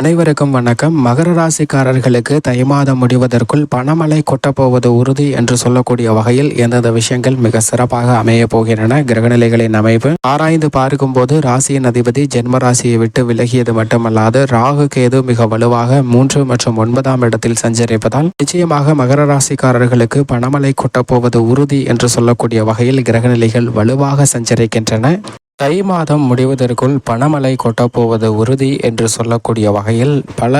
அனைவருக்கும் வணக்கம். மகர ராசிக்காரர்களுக்கு தை மாதம் முடிவதற்குள் பணமழை கொட்டப்போவது உறுதி என்று சொல்லக்கூடிய வகையில் எந்தெந்த விஷயங்கள் மிக சிறப்பாக அமைய போகின்றன? கிரகநிலைகளின் அமைப்பு. ஆராய்ந்து பார்க்கும்போது ராசியின் அதிபதி ஜென்ம ராசியை விட்டு விலகியது மட்டுமல்லாது ராகு கேது மிக வலுவாக மூன்று மற்றும் ஒன்பதாம் இடத்தில் சஞ்சரிப்பதால் நிச்சயமாக மகர ராசிக்காரர்களுக்கு பணமழை கொட்டப்போவது உறுதி என்று சொல்லக்கூடிய வகையில் கிரகநிலைகள் வலுவாக சஞ்சரிக்கின்றன. தை மாதம் முடிவதற்குள் பணமழை கொட்டப்போவது உறுதி என்று சொல்லக்கூடிய வகையில் பல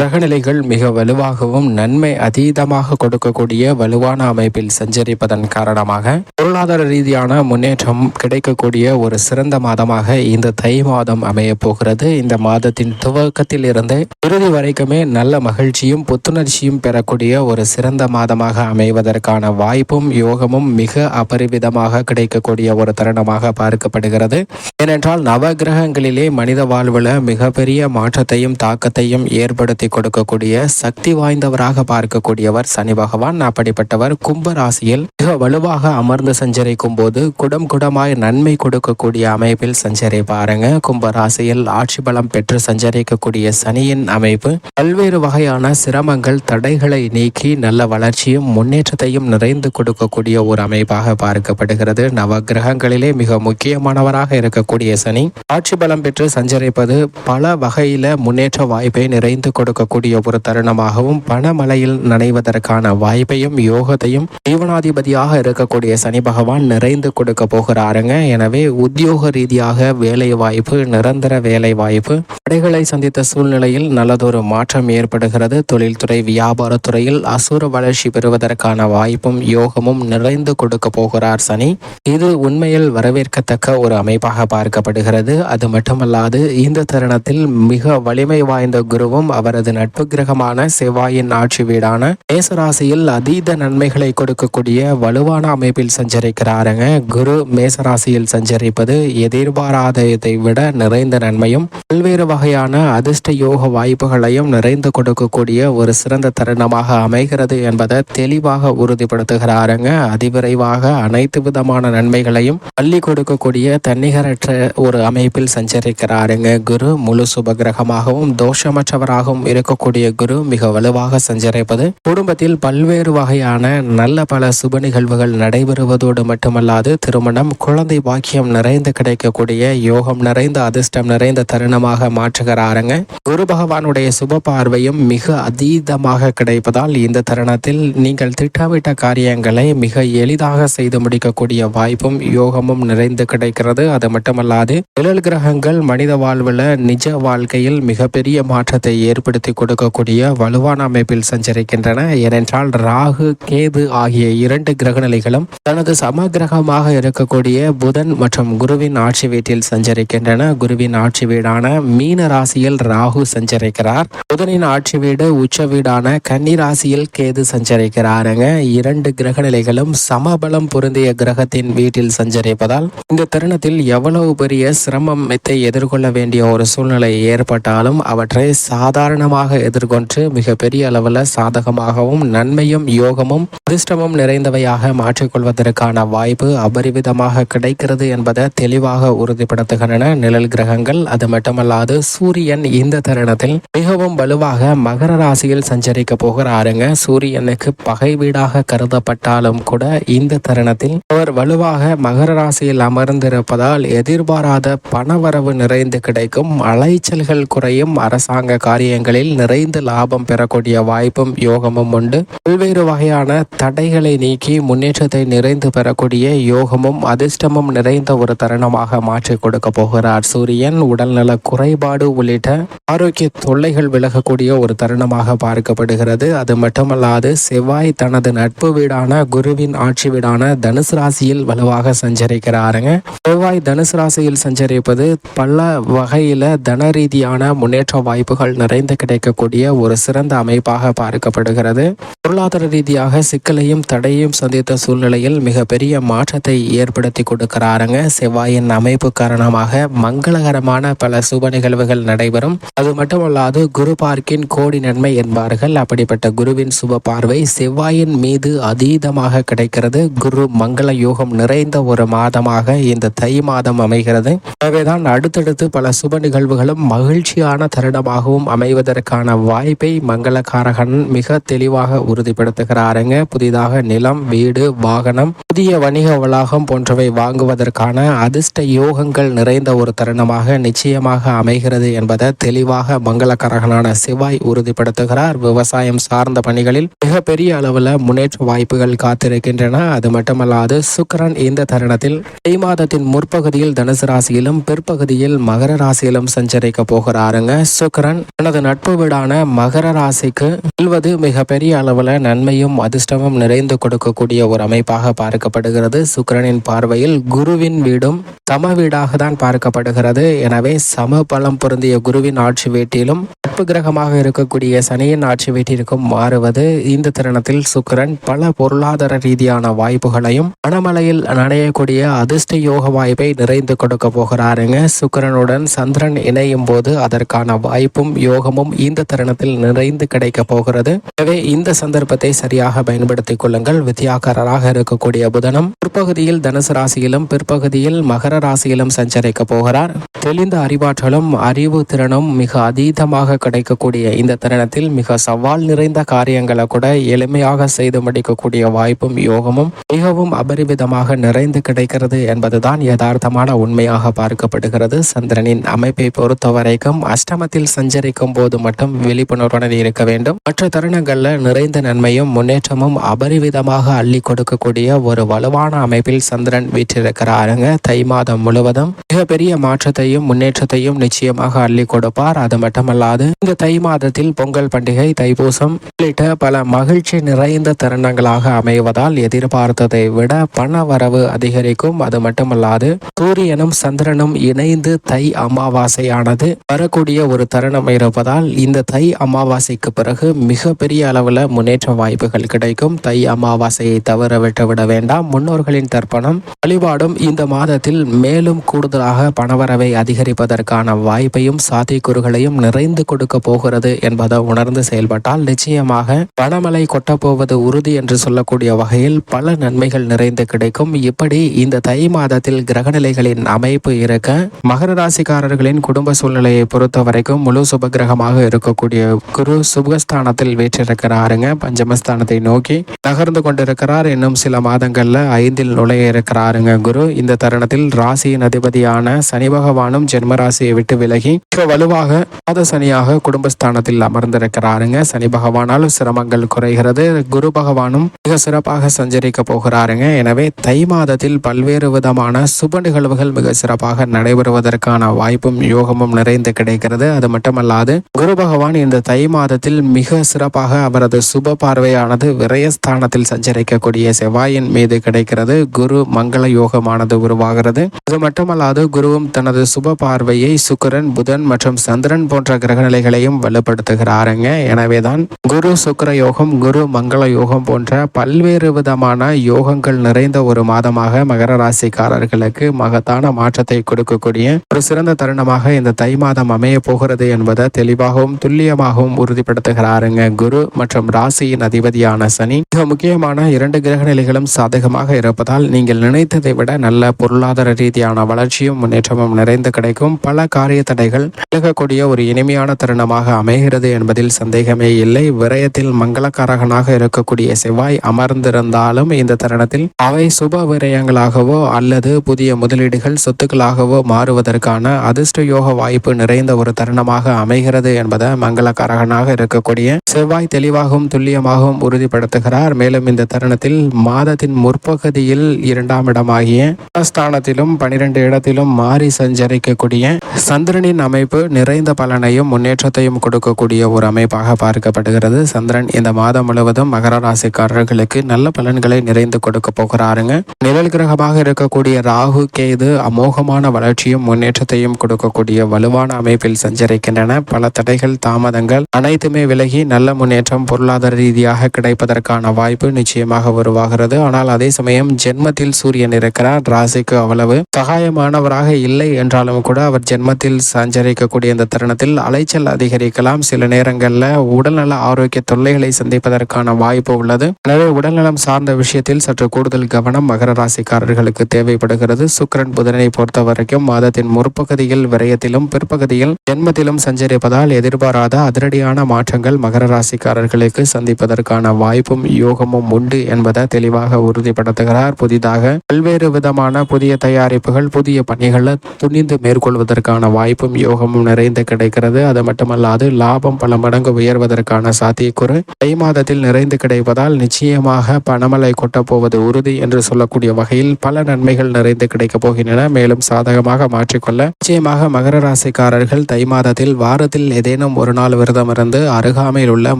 கிரகநிலைகள் மிக வலுவாகவும் நன்மை அதீதமாக கொடுக்கக்கூடிய வலுவான அமைப்பில் சஞ்சரிப்பதன் காரணமாக பொருளாதார ரீதியான முன்னேற்றம் கிடைக்கக்கூடிய ஒரு சிறந்த மாதமாக இந்த தை மாதம் அமைய போகிறது. இந்த மாதத்தின் துவக்கத்தில் இருந்து இறுதி வரைக்குமே நல்ல மகிழ்ச்சியும் புத்துணர்ச்சியும் பெறக்கூடிய ஒரு சிறந்த மாதமாக அமைவதற்கான வாய்ப்பும் யோகமும் மிக அபரிவிதமாக கிடைக்கக்கூடிய ஒரு தருணமாக பார்க்கப்படுகிறது. ஏனென்றால் நவகிரகங்களிலே மனித வாழ்வில் மிகப்பெரிய மாற்றத்தையும் தாக்கத்தையும் ஏற்படுத்தி கொடுக்கக்கூடிய சக்தி வாய்ந்தவராக பார்க்கக்கூடியவர் சனி பகவான். அப்படிப்பட்டவர் கும்ப ராசியில் மிக வலுவாக அமர்ந்து சஞ்சரிக்கும் போது குடம் குடமாய் நன்மை கொடுக்கக்கூடிய அமைப்பில் சஞ்சரி பாருங்க. கும்ப ராசியில் ஆட்சி பலம் பெற்று சஞ்சரிக்கக்கூடிய சனியின் அமைப்பு பல்வேறு வகையான சிரமங்கள் தடைகளை நீக்கி நல்ல வளர்ச்சியும் முன்னேற்றத்தையும் நிறைந்து கொடுக்கக்கூடிய ஒரு அமைப்பாக பார்க்கப்படுகிறது. நவகிரகங்களிலே மிக முக்கியமானவராக இருக்கக்கூடிய சனி. ஆட்சி பலம் பெற்று சஞ்சரிப்பது பல வகையில முன்னேற்ற வாய்ப்பை நிறைந்து கொடுக்கக்கூடிய ஒரு தருணமாகவும் பணமலையில் நனைவதற்கான வாய்ப்பையும் யோகத்தையும் ஜீவனாதிபதியாக இருக்கக்கூடிய சனி பகவான் நிறைந்து கொடுக்க போகிறாருங்க. எனவே உத்தியோக ரீதியாக வேலை வாய்ப்பு நிரந்தர வேலை வாய்ப்பு தடைகளை சந்தித்த சூழ்நிலையில் நல்லதொரு மாற்றம் ஏற்படுகிறது. தொழில்துறை வியாபாரத்துறையில் அசுர வளர்ச்சி பெறுவதற்கான வாய்ப்பும் யோகமும் நிறைந்து கொடுக்க போகிறார் சனி. இது உண்மையில் வரவேற்கத்தக்க ஒரு அமை அமைப்பாக பார்க்கப்படுகிறது. அது மட்டுமல்லாது இந்த தருணத்தில் மிக வலிமை வாய்ந்த குருவும் அவரது நட்பு கிரகமான செவ்வாயின் ஆட்சி வீடான மேசராசியில் அதீத நன்மைகளை கொடுக்கக்கூடிய வலுவான அமைப்பில் சஞ்சரிக்கிறாருங்க. குரு மேசராசியில் சஞ்சரிப்பது எதிர்பாராததை விட நிறைந்த நன்மையும் பல்வேறு வகையான அதிர்ஷ்ட யோக வாய்ப்புகளையும் நிறைந்து கொடுக்கக்கூடிய ஒரு சிறந்த தருணமாக அமைகிறது என்பதை தெளிவாக உறுதிப்படுத்துகிறாருங்க. அதிவிரைவாக அனைத்து விதமான நன்மைகளையும் பள்ளி கொடுக்கக்கூடிய நிகரற்ற ஒரு அமைப்பில் சஞ்சரிக்கிறாருங்க. குரு முழு சுபகிரகமாகவும் தோஷமற்றவராகவும் இருக்கக்கூடிய குரு மிக வலுவாக சஞ்சரிப்பது. குடும்பத்தில் பல்வேறு வகையான நல்ல பல சுப நிகழ்வுகள் நடைபெறுவதோடு மட்டுமல்லாது திருமணம் குழந்தை பாக்கியம் நிறைந்து கிடைக்கக்கூடிய யோகம் நிறைந்த அதிர்ஷ்டம் நிறைந்த தருணமாக மாற்றுகிறாருங்க. குரு பகவானுடைய சுப பார்வையும் மிக அதீதமாக கிடைப்பதால் இந்த தருணத்தில் நீங்கள் திட்டமிட்ட காரியங்களை மிக எளிதாக செய்து முடிக்கக்கூடிய வாய்ப்பும் யோகமும் நிறைந்து கிடைக்கிறது. அது மட்டுமல்லாது நிழல் கிரகங்கள் மனித வாழ்வில் நிஜ வாழ்க்கையில் மிகப்பெரிய மாற்றத்தை ஏற்படுத்தி கொடுக்கக்கூடிய வலுவான அமைப்பில் சஞ்சரிக்கின்றன. ஏனென்றால் ராகு கேது ஆகிய இரண்டு கிரகநிலைகளும் தனது சமகிரகமாக இருக்கக்கூடிய புதன் மற்றும் குருவின் ஆட்சி வீட்டில் சஞ்சரிக்கின்றன. குருவின் ஆட்சி வீடான மீன ராசியில் ராகு சஞ்சரிக்கிறார். புதனின் ஆட்சி வீடு உச்ச வீடான கன்னி ராசியில் கேது சஞ்சரிக்கிறாருங்க. இரண்டு கிரகநிலைகளும் சமபலம் பொருந்திய கிரகத்தின் வீட்டில் சஞ்சரிப்பதால் இந்த தருணத்தில் எவ்வளவு பெரிய சிரமத்தை எதிர்கொள்ள வேண்டிய ஒரு சூழ்நிலை ஏற்பட்டாலும் அவற்றை சாதாரணமாக எதிர்கொண்டு மிகப்பெரிய அளவில் சாதகமாகவும் நன்மையும் யோகமும் அதிர்ஷ்டமும் நிறைந்தவையாக மாற்றிக்கொள்வதற்கான வாய்ப்பு அபரிவிதமாக கிடைக்கிறது என்பதை தெளிவாக உறுதிப்படுத்துகின்றன நிழல் கிரகங்கள். அது மட்டுமல்லாது சூரியன் இந்த தருணத்தில் மிகவும் வலுவாக மகர ராசியில் சஞ்சரிக்க போகிறாருங்க. சூரியனுக்கு பகை வீடாக கருதப்பட்டாலும் கூட இந்த தருணத்தில் அவர் வலுவாக மகர ராசியில் அமர்ந்திருப்பதால் எதிர்பாராத பணவரவு நிறைந்து கிடைக்கும் அலைச்சல்கள் குறையும் அரசாங்க காரியங்களில் நிறைந்து லாபம் பெறக்கூடிய வாய்ப்பும் யோகமும் உண்டு. பல்வேறு வகையான தடைகளை நீக்கி முன்னேற்றத்தை நிறைந்து பெறக்கூடிய யோகமும் அதிர்ஷ்டமும் நிறைந்த ஒரு தருணமாக மாற்றிக் கொடுக்க போகிறார். சூரியன் உடல்நல குறைபாடு உள்ளிட்ட ஆரோக்கிய தொல்லைகள் விலகக்கூடிய ஒரு தருணமாக பார்க்கப்படுகிறது. அது மட்டுமல்லாது செவ்வாய் தனது நட்பு வீடான குருவின் ஆட்சி வீடான தனுசு ராசியில் வலுவாக சஞ்சரிக்கிறாருங்க. செவ்வாய் தனுசு ராசியில் சஞ்சரிப்பது பல வகையில் தன ரீதியான முன்னேற்ற வாய்ப்புகள் நிறைந்து கிடைக்கக்கூடிய ஒரு சிறந்த அமைப்பாக பார்க்கப்படுகிறது. பொருளாதார ரீதியாக சிக்கலையும் தடையும் சந்தித்த சூழ்நிலையில் மிகப்பெரிய மாற்றத்தை ஏற்படுத்தி கொடுக்கிறாருங்க. செவ்வாயின் அமைப்பு காரணமாக மங்களகரமான பல சுப நிகழ்வுகள் நடைபெறும். அது மட்டுமல்லாது குரு பார்க்கின் கோடி நன்மை என்பார்கள். அப்படிப்பட்ட குருவின் சுப பார்வை செவ்வாயின் மீது அதீதமாக கிடைக்கிறது. குரு மங்கள யோகம் நிறைந்த ஒரு மாதமாக இந்த தை மாதம் அமைகிறது. எனவேதான் அடுத்தடுத்து பல சுப நிகழ்வுகளும் மகிழ்ச்சியான தருணமாகவும் அமைவதற்கான வாய்ப்பை மங்களகாரகன் மிக தெளிவாக உறுதிப்படுத்துகிறாருங்க. புதிதாக நிலம் வீடு வாகனம் புதிய வணிக வளாகம் போன்றவை வாங்குவதற்கான அதிர்ஷ்ட யோகங்கள் நிறைந்த ஒரு தருணமாக நிச்சயமாக அமைகிறது என்பதை தெளிவாக மங்களகரகனான சிவாய் உறுதிப்படுத்துகிறார். விவசாயம் சார்ந்த பணிகளில் மிகப்பெரிய அளவில் முன்னேற்ற வாய்ப்புகள் காத்திருக்கின்றன. அது மட்டுமல்லாது சுக்கரன் இந்த தருணத்தில் தை மாதத்தின் முற்பகுதியில் தனுசு ராசியிலும் பிற்பகுதியில் மகர ராசியிலும் சஞ்சரிக்க போகிறாருங்க. சுக்கரன் தனது நட்பு வீடான மகர ராசிக்கு செல்வது மிகப்பெரிய அளவில் நன்மையும் அதிர்ஷ்டமும் நிறைந்து கொடுக்கக்கூடிய ஒரு அமைப்பாக பார்க்கப்படுகிறது. சுக்கரனின் பார்வையில் குருவின் வீடும் சம வீடாக தான் பார்க்கப்படுகிறது. எனவே சம பலம் பொருந்திய குருவின் ஆட்சி வீட்டிலும் நட்பு கிரகமாக இருக்கக்கூடிய சனியின் ஆட்சி வீட்டிற்கும் மாறுவது. இந்த தருணத்தில் சுக்கிரன் பல பொருளாதார ரீதியான வாய்ப்புகளையும் மனமலையில் நனையக்கூடிய அதிர்ஷ்ட யோக வாய்ப்பை நிறைந்து கொடுக்க போகிறாருங்க. சுக்கிரனுடன் சந்திரன் இணையும் போது அதற்கான வாய்ப்பும் யோகமும் இந்த தருணத்தில் நிறைந்து கிடைக்க போகிறது. எனவே இந்த சந்தர்ப்பத்தை சரியாக பயன்படுத்திக் கொள்ளுங்கள். வித்தியாகராக இருக்கக்கூடிய புதனம் பிற்பகுதியில் தனுசு ராசியிலும் பிற்பகுதியில் மகர ராசியிலும் சஞ்சரிக்க போகிறார். தெளிந்த அறிவாற்றலும் அறிவு திறனும் மிக அதீதமாக கிடைக்கக்கூடிய இந்த தருணத்தில் மிக சவால் நிறைந்த காரியங்களை கூட எளிமையாக செய்து முடிக்கக்கூடிய வாய்ப்பும் யோகமும் மிகவும் அபரிமிதமாக நிறைந்து கிடைக்கிறது என்பதுதான் யதார்த்தமான உண்மையாக பார்க்கப்படுகிறது. சந்திரனின் அமைப்பை பொறுத்த வரைக்கும் அஷ்டமத்தில் சஞ்சரிக்கும் போது மட்டும் விழிப்புணர்வுடன் இருக்க வேண்டும். மற்ற தருணங்கள்ல நிறைந்த நன்மையும் முன்னேற்றமும் அபரிவிதமாக அள்ளி கொடுக்கக்கூடிய ஒரு வலுவான அமைப்பில் சந்திரன் வீற்றிருக்கிறாருங்க. தை மாதம் முழுவதும் மிகப்பெரிய மாற்றத்தையும் முன்னேற்றத்தையும் நிச்சயமாக அள்ளி கொடுப்பார். அது மட்டுமல்லாது இந்த தை மாதத்தில் பொங்கல் பண்டிகை தைப்பூசம் உள்ளிட்ட பல மகிழ்ச்சி நிறைந்த தருணங்களாக அமைவதால் எதிர்பார்த்ததை விட பண வரவு அதிகரிக்கும். அது மட்டுமல்லாது சூரியனும் சந்திரனும் இணைந்து தை அமாவாசையானது வரக்கூடிய ஒரு தருணம் இருப்பதால் இந்த தை அமாவாசைக்கு பிறகு மிகப்பெரிய அளவில் முன்னேற்ற வாய்ப்புகள் கிடைக்கும். தை அமாவாசையை தவற விட்டுவிட வேண்டாம். முன்னோர்களின் தர்ப்பணம் வழிபாடும் இந்த மாதத்தில் மேலும் கூடுதலாக பணவரவை அதிகரிப்பதற்கான வாய்ப்பையும் சாத்தியக்கூறுகளையும் நிறைந்து கொடுக்க போகிறது என்பதை உணர்ந்து செயல்பட்டால் நிச்சயமாக பணமலை கொட்டப்போவது உறுதி என்று சொல்லக்கூடிய வகையில் பல நன்மைகள் நிறைந்து கிடைக்கும். இப்படி இந்த தை மாதத்தில் கிரகநிலைகளின் அமைப்பு இருக்க மகர ராசிக்காரர்களின் குடும்ப சூழ்நிலையை பொறுத்த வரைக்கும் முழு சுபகிரகமாக இருக்கக்கூடிய குரு சுபஸ்தானத்தில் வீற்றிருக்கிறாருங்க. பஞ்சமஸ்தானத்தை நோக்கி நகர்ந்து கொண்டிருக்கிறார். இன்னும் சில மாதங்கள்ல ஐந்தில் நுழைய இருக்கிறாருங்க குரு. இந்த தருணத்தில் ராசியின் அதிபதியான சனி பகவானும் ஜென்ம ராசியை விட்டு விலகி வலுவாக பாத சனியாக குடும்பஸ்தானத்தில் அமர்ந்திருக்கிறாருங்க. சனி பகவானால் சிரமங்கள் குறைகிறது. குரு பகவானும் மிக சிறப்பாக சஞ்சரிக்க போகிறாருங்க. எனவே தை மாதத்தில் பல்வேறு விதமான சுப நிகழ்வுகள் மிக சிறப்பாக நடைபெறுவதற்கான வாய்ப்பும் யோகமும் நிறைந்து கிடைக்கிறது. அது மட்டுமல்லாது குரு பகவான் இந்த தை மாதத்தில் மிக சிறப்பாக அவரது சுப பார்வையானது விரயஸ்தானத்தில் சஞ்சரிக்கக்கூடிய செவ்வாயின் மீது கிடைக்கிறது. குரு மங்கள யோகமானது உருவாகிறது. அது மட்டுமல்லாது குருவும் தனது சுப பார்வையை சுக்கரன் புதன் மற்றும் சந்திரன் போன்ற கிரகநிலைகளையும் வலுப்படுத்துகிறாருங்க. எனவேதான் குரு சுக்கர யோகம் குரு மங்கள யோகம் போன்ற பல்வேறு விதமான யோகங்கள் நிறைந்த ஒரு மாதமாக மகர ராசிக்காரர்களுக்கு மகத்தான மாற்றத்தை கொடுக்கக்கூடிய ஒரு சிறந்த தருணமாக இந்த தை மாதம் அமைய போகிறது என்பதை தெளிவாகவும் துல்லியமாகவும் உறுதிப்படுத்துகிறாருங்க குரு மற்றும் ராசியின் அதிபதியான சனி. மிக முக்கியமான இரண்டு கிரக நிலைகளும் சாதகமாக இருப்பதால் நீங்கள் நினைத்ததை விட நல்ல பொருளாதார ரீதியான வளர்ச்சியும் முன்னேற்றமும் நிறைந்து கிடைக்கும். பல காரிய தடைகள் விலகக்கூடிய ஒரு இனிமையான தருணமாக அமைகிறது என்பதில் சந்தேகமே இல்லை. விரயத்தில் மங்களக்காரகனாக இருக்கக்கூடிய செவ்வாய் அமர்ந்திருந்தாலும் இந்த தருணத்தில் அவை சுப விரயங்களாகவோ அல்லது புதிய முதலீடுகள் சொத்துக்களாகவோ மாறுவதற்கான அதிர்ஷ்ட யோக வாய்ப்பு நிறைந்த ஒரு தருணமாக அமைகிறது என்பதை மங்களக்காரகனாக இருக்கக்கூடிய செவ்வாய் தெளிவாகவும் துல்லியமாகவும் உறுதிப்படுத்துகிறார். மேலும் இந்த தருணத்தில் மாதத்தின் முற்பகுதியில் இரண்டாம் இடமாகிய ஸ்தானத்திலும் பனிரெண்டு இடத்திலும் மாறி சஞ்சரிக்கக்கூடிய சந்திரனின் அமைப்பு நிறைந்த பலனையும் முன்னேற்றத்தையும் கொடுக்கக்கூடிய ஒரு அமைப்பாக பார்க்கப்படுகிறது. சந்திரன் இந்த மாதம் முழுவதும் மகர ராசிக்காரர்களுக்கு நல்ல பலன்களை நிறைந்து கொடுக்க போகிறாருங்க. நிழல் கிரகமாக இருக்கக்கூடிய ராகு கேது அமோகமான வளர்ச்சியும் முன்னேற்றத்தையும் கொடுக்கக்கூடிய வலுவான அமைப்பில் சஞ்சரிக்கின்றன. பல தடைகள் தாமதங்கள் அனைத்துமே விலகி நல்ல முன்னேற்றம் பொருளாதார ரீதியாக கிடைப்பதற்கான வாய்ப்பு நிச்சயமாக உருவாகிறது. ஆனால் அதே சமயம் ஜென்மத்தில் சூரியன் இருக்கிறார். ராசிக்கு அவ்வளவு சகாயமானவராக இல்லை என்றாலும் கூட அவர் ஜென்மத்தில் சஞ்சரிக்கக்கூடிய இந்த தருணத்தில் அலைச்சல் அதிகரிக்கலாம். சில நேரங்களில் உடல்நல ஆரோக்கிய தொல்லைகளை சந்திப்பதற்கான வாய்ப்பு உள்ளது. எனவே உடல்நலம் சார்ந்த விஷயத்தில் சற்று கூடுதல் கவனம் மகர ராசிக்காரர்களுக்கு தேவைப்படுகிறது. சுக்கரன் புதனை பொறுத்த வரைக்கும் மாதத்தின் முற்பகுதியில் விரயத்திலும் பிற்பகுதியில் ஜென்மத்திலும் சஞ்சரிப்பதால் எதிர்பாராத அதிரடியான மாற்றங்கள் மகர ராசிக்காரர்களுக்கு சந்திப்பதற்கான வாய்ப்பும் யோகமும் உண்டு என்பதை தெளிவாக உறுதிப்படுத்துகிறார். புதிதாக பல்வேறு விதமான புதிய தயாரிப்புகள் புதிய பணிகளை துணிந்து மேற்கொள்வதற்கான வாய்ப்பும் யோகமும் நிறைந்து கிடைக்கிறது. அது மட்டுமல்லாது லாபம் பல மடங்கு உயர்வதற்கான சாத்தியக்குறு தை மாதத்தில் நிறைந்து கிடைப்பதால் நிச்சயமாக பணமலை கொட்டப்போவது உறுதி என்று சொல்லக்கூடிய வகையில் பல நன்மைகள் நிறைந்து கிடைக்கப் போகின்றன. மேலும் சாதகமாக மாற்றிக்கொள்ள நிச்சயமாக மகர ராசிக்காரர்கள் தை மாதத்தில் வாரத்தில் ஏதேனும் ஒரு நாள் விரதம் இருந்து அருகாமையில் உள்ள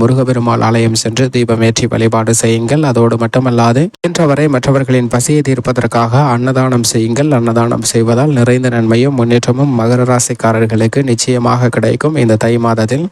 முருகபெருமாள் ஆலயம் சென்று தீபமேற்றி வழிபாடு செய்யுங்கள். அதோடு மட்டுமல்லாது இன்றவரை மற்றவர்களின் பசியை தீர்ப்பதற்காக அன்னதானம் செய்யுங்கள். அன்னதானம் செய்வதால் நிறைந்த நன்மையும் முன்னேற்றமும் மகர ராசிக்காரர்களுக்கு நிச்சயமாக கிடைக்கும். இந்த தை மாதத்தில்